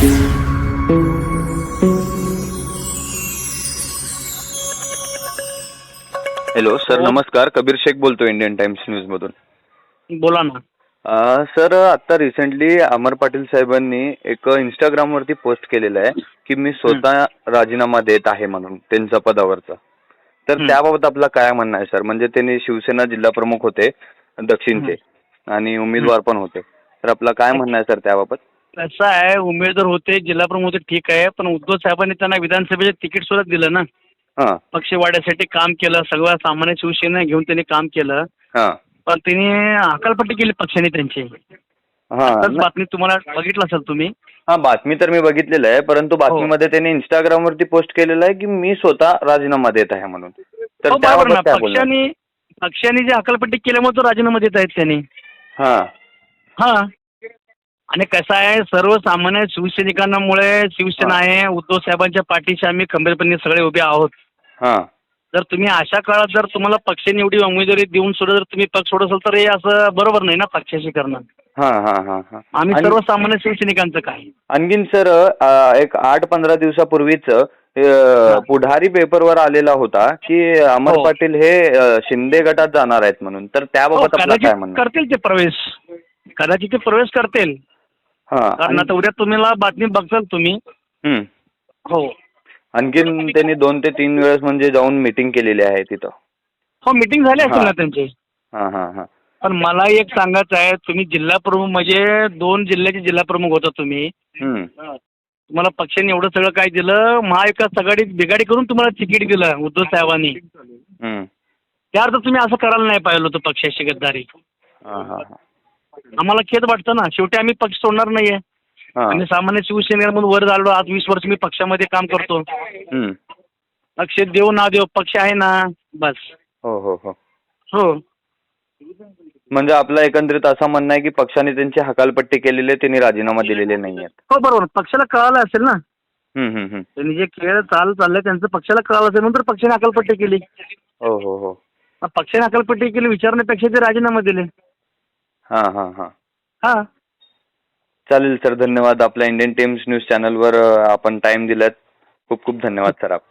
Hello sir नमस्कार. कबीर शेख बोलतो Indian times news मधून बोला ना. अं, सर आता रिसेंटली अमर पाटील साहेबांनी एक इंस्टाग्राम वरती पोस्ट केलेलं आहे की मी स्वतः राजीनामा देत आहे म्हणून त्यांच्या पदावरचा. तर. त्याबाबत आपला काय म्हणणं आहे सर? म्हणजे त्यांनी शिवसेना जिल्हा प्रमुख होते दक्षिणचे आणि उमेदवार पण होते. तर आपलं काय म्हणणं आहे सर त्याबाबत? कसं आहे उमेदवार होते जिल्हा प्रमुख होते ठीक आहे पण उद्धव साहेबांनी त्यांना विधानसभेचे तिकीट सुद्धा दिलं ना. हां. पक्ष वाढ्यासाठी काम केलं सगळं सामान्य शिवसेना घेऊन त्यांनी काम केलं. हां. पण त्यांनी हकालपट्टी केली पक्षाने त्यांची. हां. बातमी तुम्हाला बघितलं असेल तुम्ही. हा बातमी तर मी बघितलेलं आहे परंतु बातमीमध्ये त्यांनी इंस्टाग्राम वरती पोस्ट केलेलं आहे की मी स्वतः राजीनामा देत आहे म्हणून. तर हो, बरोबर ना. त्याबाबत काय बोलणार? पक्षाने पक्षाने जे हकालपट्टी केल्यामुळे तो राजीनामा देत आहेत त्यांनी. हा. हा. आणि कसं आहे सर्वसामान्य शिवसैनिकांमुळे शिवसेना आहे उद्धव साहेबांच्या पाठीशी आम्ही खंबीरपणे सगळे उभे आहोत. हा. जर तुम्ही अशा काळात जर तुम्हाला पक्षाने एवढी उमेदवारी देऊन सुद्धा जर तुम्ही पक्ष सोडत असाल तर हे असं बरोबर नाही ना पक्षाशी करणं? हा हा हा हा. आम्ही आणि सर्वसामान्य शिवसैनिकांचं काय आणखीन सर एक आठ पंधरा दिवसापूर्वीच अ, पुढारी पेपरवर आलेला होता की अमर हो. पाटील हे अ, शिंदे गटात जाणार आहेत म्हणून. तर हो, त्याबाबत आपलं काय कदाचित म्हणणं करतील ते प्रवेश. कदाचित ते प्रवेश करतील. हा कारण आता उद्या तुम्हाला बातमी बघताल तुम्ही. हो आणखीन त्यांनी दोन ते तीन वेळेस म्हणजे जाऊन मीटिंग केलेली आहे तिथं हो मिटिंग झाली असेल. ना त्यांची हा हा हा पण मला एक सांगायचं आहे तुम्ही जिल्हा प्रमुख म्हणजे दोन जिल्ह्याचे जिल्हा प्रमुख होता तुम्ही हम्म. तुम्हाला पक्षाने एवढं सगळं काय दिलं महाविकास आघाडीत बिघाडी करून तुम्हाला तिकीट दिलं उद्धव साहेबांनी हम्म. त्या अर्थ तुम्ही असं करायला नाही पाहिलं होतं पक्षाची गद्दारी हा हा हा. आम्हाला खेद वाटतं ना. शेवटी आम्ही पक्ष सोडणार नाहीये. हा. आम्ही सामान्य शिवसेनेमधून वर झालो आज वीस वर्ष मी पक्षामध्ये काम करतो. हम्म. पक्ष देव ना देव पक्ष आहे ना बस. हो हो हो. हो. म्हणजे आपलं एकंदरीत असं म्हणणं आहे की पक्षाने त्यांची हकालपट्टी केलेली आहे त्यांनी राजीनामा दिलेले नाही आहेत हो बरोबर. पक्षाला कळालं असेल ना. हम्म, हम्म, हम्म. त्यांनी जे खेळ चाल चाललंय त्यांचं पक्षाला कळालं असेल म्हणून तर पक्षाने अकलपट्टी केली. हो हो हो. मग पक्षाने अकलपट्टी केली विचारण्यापेक्षा ते राजीनामा दिले. हा हा हा. हा. चालेल सर धन्यवाद. आपल्या इंडियन टाइम्स न्यूज चॅनलवर आपण टाइम दिलात. खूप खूप धन्यवाद सर आप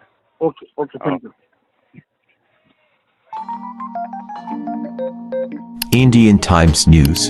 okay okay. Thank you Indian Times News.